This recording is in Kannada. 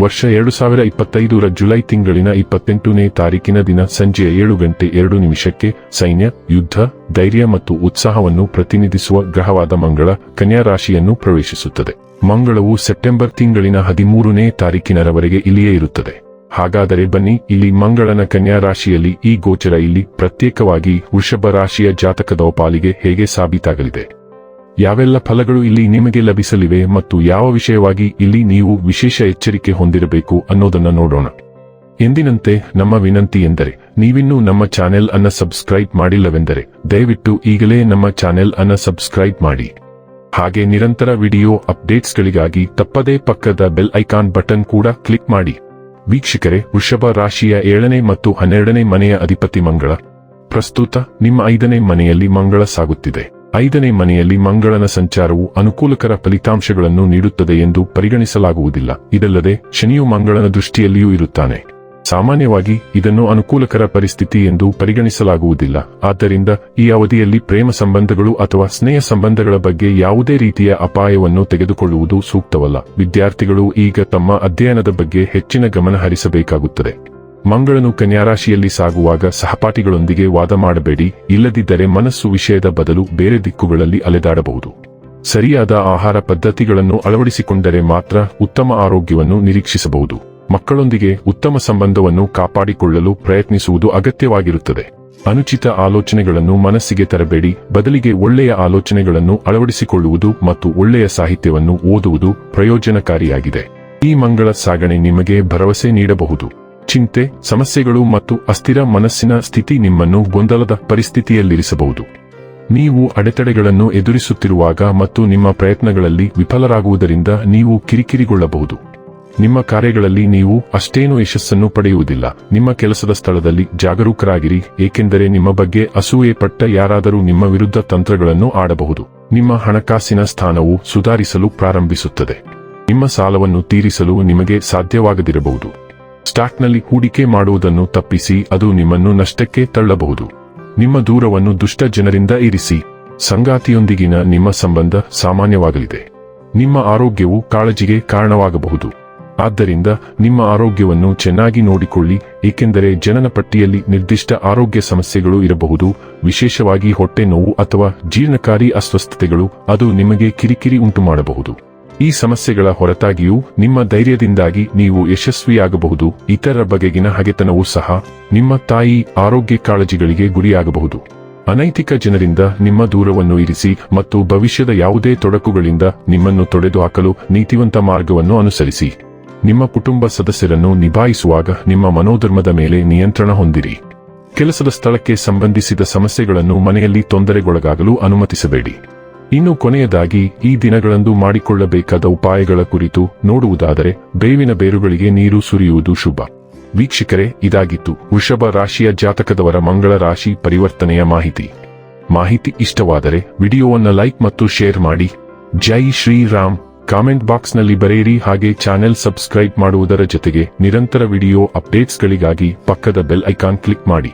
ವರ್ಷ ಎರಡು ಸಾವಿರ ಇಪ್ಪತ್ತೈದರ ಜುಲೈ ತಿಂಗಳಿನ ಇಪ್ಪತ್ತೆಂಟನೇ ತಾರೀಕಿನ ದಿನ ಸಂಜೆ ಏಳು ಗಂಟೆ ಎರಡು ನಿಮಿಷಕ್ಕೆ ಸೈನ್ಯ, ಯುದ್ಧ, ಧೈರ್ಯ ಮತ್ತು ಉತ್ಸಾಹವನ್ನು ಪ್ರತಿನಿಧಿಸುವ ಗ್ರಹವಾದ ಮಂಗಳ ಕನ್ಯಾ ರಾಶಿಯನ್ನು ಪ್ರವೇಶಿಸುತ್ತದೆ. ಮಂಗಳವು ಸೆಪ್ಟೆಂಬರ್ ತಿಂಗಳಿನ ಹದಿಮೂರನೇ ತಾರೀಕಿನವರೆಗೆ ಇಲ್ಲಿಯೇ ಇರುತ್ತದೆ. ಹಾಗಾದರೆ ಬನ್ನಿ, ಇಲ್ಲಿ ಮಂಗಳನ ಕನ್ಯಾ ರಾಶಿಯಲ್ಲಿ ಈ ಗೋಚರ ಇಲ್ಲಿ ಪ್ರತ್ಯೇಕವಾಗಿ ವೃಷಭ ರಾಶಿಯ ಜಾತಕದ ಪಾಲಿಗೆ ಹೇಗೆ ಸಾಬೀತಾಗಲಿದೆ? ಯಾವೆಲ್ಲ ಫಲಗಳು ಇಲ್ಲಿ ನಿಮಗೆ ಲಭಿಸಲಿವೆ ಮತ್ತು ಯಾವ ವಿಷಯವಾಗಿ ಇಲ್ಲಿ ನೀವು ವಿಶೇಷ ಎಚ್ಚರಿಕೆ ಹೊಂದಿರಬೇಕು ಅನ್ನೋದನ್ನ ನೋಡೋಣ. ಎಂದಿನಂತೆ, ನಮ್ಮ ವಿನಂತಿ ಎಂದರೆ, ನೀವಿನ್ನೂ ನಮ್ಮ ಚಾನೆಲ್ ಅನ್ನ ಸಬ್ಸ್ಕ್ರೈಬ್ ಮಾಡಿಲ್ಲವೆಂದರೆ, ದಯವಿಟ್ಟು ಈಗಲೇ ನಮ್ಮ ಚಾನೆಲ್ ಅನ್ನ ಸಬ್ಸ್ಕ್ರೈಬ್ ಮಾಡಿ. ಹಾಗೆ ನಿರಂತರ ವಿಡಿಯೋ ಅಪ್ಡೇಟ್ಸ್ಗಳಿಗಾಗಿ ತಪ್ಪದೇ ಪಕ್ಕದ ಬೆಲ್ ಐಕಾನ್ ಬಟನ್ ಕೂಡ ಕ್ಲಿಕ್ ಮಾಡಿ. ವೀಕ್ಷಕರೇ, ವೃಷಭ ರಾಶಿಯ ಏಳನೇ ಮತ್ತು ಹನ್ನೆರಡನೇ ಮನೆಯ ಅಧಿಪತಿ ಮಂಗಳ. ಪ್ರಸ್ತುತ, ನಿಮ್ಮ ಐದನೇ ಮನೆಯಲ್ಲಿ ಮಂಗಳ ಸಾಗುತ್ತಿದೆ. ಐದನೇ ಮನೆಯಲ್ಲಿ ಮಂಗಳನ ಸಂಚಾರವು ಅನುಕೂಲಕರ ಫಲಿತಾಂಶಗಳನ್ನು ನೀಡುತ್ತದೆ ಎಂದು ಪರಿಗಣಿಸಲಾಗುವುದಿಲ್ಲ. ಇದಲ್ಲದೆ, ಶನಿಯು ಮಂಗಳನ ದೃಷ್ಟಿಯಲ್ಲಿಯೂ ಇರುತ್ತಾನೆ. ಸಾಮಾನ್ಯವಾಗಿ, ಇದನ್ನು ಅನುಕೂಲಕರ ಪರಿಸ್ಥಿತಿ ಎಂದು ಪರಿಗಣಿಸಲಾಗುವುದಿಲ್ಲ. ಆದ್ದರಿಂದ, ಈ ಅವಧಿಯಲ್ಲಿ ಪ್ರೇಮ ಸಂಬಂಧಗಳು ಅಥವಾ ಸ್ನೇಹ ಸಂಬಂಧಗಳ ಬಗ್ಗೆ ಯಾವುದೇ ರೀತಿಯ ಅಪಾಯವನ್ನು ತೆಗೆದುಕೊಳ್ಳುವುದು ಸೂಕ್ತವಲ್ಲ. ವಿದ್ಯಾರ್ಥಿಗಳು ಈಗ ತಮ್ಮ ಅಧ್ಯಯನದ ಬಗ್ಗೆ ಹೆಚ್ಚಿನ ಗಮನ ಹರಿಸಬೇಕಾಗುತ್ತದೆ. ಮಂಗಳನು ಕನ್ಯಾರಾಶಿಯಲ್ಲಿ ಸಾಗುವಾಗ ಸಹಪಾಠಿಗಳೊಂದಿಗೆ ವಾದ ಮಾಡಬೇಡಿ, ಇಲ್ಲದಿದ್ದರೆ ಮನಸ್ಸು ವಿಷಯದ ಬದಲು ಬೇರೆ ದಿಕ್ಕುಗಳಲ್ಲಿ ಅಲೆದಾಡಬಹುದು. ಸರಿಯಾದ ಆಹಾರ ಪದ್ಧತಿಗಳನ್ನು ಅಳವಡಿಸಿಕೊಂಡರೆ ಮಾತ್ರ ಉತ್ತಮ ಆರೋಗ್ಯವನ್ನು ನಿರೀಕ್ಷಿಸಬಹುದು. ಮಕ್ಕಳೊಂದಿಗೆ ಉತ್ತಮ ಸಂಬಂಧವನ್ನು ಕಾಪಾಡಿಕೊಳ್ಳಲು ಪ್ರಯತ್ನಿಸುವುದು ಅಗತ್ಯವಾಗಿರುತ್ತದೆ. ಅನುಚಿತ ಆಲೋಚನೆಗಳನ್ನು ಮನಸ್ಸಿಗೆ ತರಬೇಡಿ, ಬದಲಿಗೆ ಒಳ್ಳೆಯ ಆಲೋಚನೆಗಳನ್ನು ಅಳವಡಿಸಿಕೊಳ್ಳುವುದು ಮತ್ತು ಒಳ್ಳೆಯ ಸಾಹಿತ್ಯವನ್ನು ಓದುವುದು ಪ್ರಯೋಜನಕಾರಿಯಾಗಿದೆ. ಈ ಮಂಗಳ ಸಾಗಣೆ ನಿಮಗೆ ಭರವಸೆ ನೀಡಬಹುದು. ಚಿಂತೆ, ಸಮಸ್ಯೆಗಳು ಮತ್ತು ಅಸ್ಥಿರ ಮನಸ್ಸಿನ ಸ್ಥಿತಿ ನಿಮ್ಮನ್ನು ಗೊಂದಲದ ಪರಿಸ್ಥಿತಿಯಲ್ಲಿರಿಸಬಹುದು. ನೀವು ಅಡೆತಡೆಗಳನ್ನು ಎದುರಿಸುತ್ತಿರುವಾಗ ಮತ್ತು ನಿಮ್ಮ ಪ್ರಯತ್ನಗಳಲ್ಲಿ ವಿಫಲರಾಗುವುದರಿಂದ ನೀವು ಕಿರಿಕಿರಿಗೊಳ್ಳಬಹುದು. ನಿಮ್ಮ ಕಾರ್ಯಗಳಲ್ಲಿ ನೀವು ಅಷ್ಟೇನೂ ಯಶಸ್ಸನ್ನು ಪಡೆಯುವುದಿಲ್ಲ. ನಿಮ್ಮ ಕೆಲಸದ ಸ್ಥಳದಲ್ಲಿ ಜಾಗರೂಕರಾಗಿರಿ, ಏಕೆಂದರೆ ನಿಮ್ಮ ಬಗ್ಗೆ ಅಸೂಯೆ ಪಟ್ಟ ಯಾರಾದರೂ ನಿಮ್ಮ ವಿರುದ್ಧ ತಂತ್ರಗಳನ್ನು ಆಡಬಹುದು. ನಿಮ್ಮ ಹಣಕಾಸಿನ ಸ್ಥಾನವು ಸುಧಾರಿಸಲು ಪ್ರಾರಂಭಿಸುತ್ತದೆ. ನಿಮ್ಮ ಸಾಲವನ್ನು ತೀರಿಸಲು ನಿಮಗೆ ಸಾಧ್ಯವಾಗದಿರಬಹುದು. ಸ್ಟಾಕ್ನಲ್ಲಿ ಹೂಡಿಕೆ ಮಾಡುವುದನ್ನು ತಪ್ಪಿಸಿ ಅದು ನಿಮ್ಮನ್ನು ನಷ್ಟಕ್ಕೆ ತಳ್ಳಬಹುದು. ನಿಮ್ಮ ದೂರವನ್ನು ದುಷ್ಟ ಜನರಿಂದ ಇರಿಸಿ. ಸಂಗಾತಿಯೊಂದಿಗಿನ ನಿಮ್ಮ ಸಂಬಂಧ ಸಾಮಾನ್ಯವಾಗಲಿದೆ. ನಿಮ್ಮ ಆರೋಗ್ಯವು ಕಾಳಜಿಗೆ ಕಾರಣವಾಗಬಹುದು. ಆದ್ದರಿಂದ ನಿಮ್ಮ ಆರೋಗ್ಯವನ್ನು ಚೆನ್ನಾಗಿ ನೋಡಿಕೊಳ್ಳಿ, ಏಕೆಂದರೆ ಜನನ ಪಟ್ಟಿಯಲ್ಲಿ ನಿರ್ದಿಷ್ಟ ಆರೋಗ್ಯ ಸಮಸ್ಯೆಗಳು ಇರಬಹುದು, ವಿಶೇಷವಾಗಿ ಹೊಟ್ಟೆ ನೋವು ಅಥವಾ ಜೀರ್ಣಕಾರಿ ಅಸ್ವಸ್ಥತೆಗಳು, ಅದು ನಿಮಗೆ ಕಿರಿಕಿರಿ ಉಂಟುಮಾಡಬಹುದು. ಈ ಸಮಸ್ಯೆಗಳ ಹೊರತಾಗಿಯೂ ನಿಮ್ಮ ಧೈರ್ಯದಿಂದಾಗಿ ನೀವು ಯಶಸ್ವಿಯಾಗಬಹುದು. ಇತರ ಬಗೆಗಿನ ಹಗೆತನವೂ ಸಹ ನಿಮ್ಮ ತಾಯಿ ಆರೋಗ್ಯ ಕಾಳಜಿಗಳಿಗೆ ಗುರಿಯಾಗಬಹುದು. ಅನೈತಿಕ ಜನರಿಂದ ನಿಮ್ಮ ದೂರವನ್ನು ಇರಿಸಿ ಮತ್ತು ಭವಿಷ್ಯದ ಯಾವುದೇ ತೊಡಕುಗಳಿಂದ ನಿಮ್ಮನ್ನು ತೊಡೆದುಹಾಕಲು ನೀತಿವಂತ ಮಾರ್ಗವನ್ನು ಅನುಸರಿಸಿ. ನಿಮ್ಮ ಕುಟುಂಬ ಸದಸ್ಯರನ್ನು ನಿಭಾಯಿಸುವಾಗ ನಿಮ್ಮ ಮನೋಧರ್ಮದ ಮೇಲೆ ನಿಯಂತ್ರಣ ಹೊಂದಿರಿ. ಕೆಲಸದ ಸ್ಥಳಕ್ಕೆ ಸಂಬಂಧಿಸಿದ ಸಮಸ್ಯೆಗಳನ್ನು ಮನೆಯಲ್ಲಿ ತೊಂದರೆಗೊಳಗಾಗಲು ಅನುಮತಿಸಬೇಡಿ. ಇನ್ನು ಕೊನೆಯದಾಗಿ, ಈ ದಿನಗಳಂದು ಮಾಡಿಕೊಳ್ಳಬೇಕಾದ ಉಪಾಯಗಳ ಕುರಿತು ನೋಡುವುದಾದರೆ, ಬೇವಿನ ಬೇರುಗಳಿಗೆ ನೀರು ಸುರಿಯುವುದು ಶುಭ. ವೀಕ್ಷಕರೇ, ಇದಾಗಿತ್ತು. ವೃಷಭ ರಾಶಿಯ ಜಾತಕದವರ ಮಂಗಳ ರಾಶಿ ಪರಿವರ್ತನೆಯ ಮಾಹಿತಿ. ಮಾಹಿತಿ ಇಷ್ಟವಾದರೆ, ವಿಡಿಯೋವನ್ನು ಲೈಕ್ ಮತ್ತು ಶೇರ್ ಮಾಡಿ. ಜೈ ಶ್ರೀರಾಮ್. ಕಾಮೆಂಟ್ ಬಾಕ್ಸ್ನಲ್ಲಿ ಬರೆಯಿರಿ. ಹಾಗೆ ಚಾನೆಲ್ ಸಬ್ಸ್ಕ್ರೈಬ್ ಮಾಡುವುದರ ಜೊತೆಗೆ ನಿರಂತರ ವಿಡಿಯೋ ಅಪ್ಡೇಟ್ಸ್ಗಳಿಗಾಗಿ ಪಕ್ಕದ ಬೆಲ್ ಐಕಾನ್ ಕ್ಲಿಕ್ ಮಾಡಿ.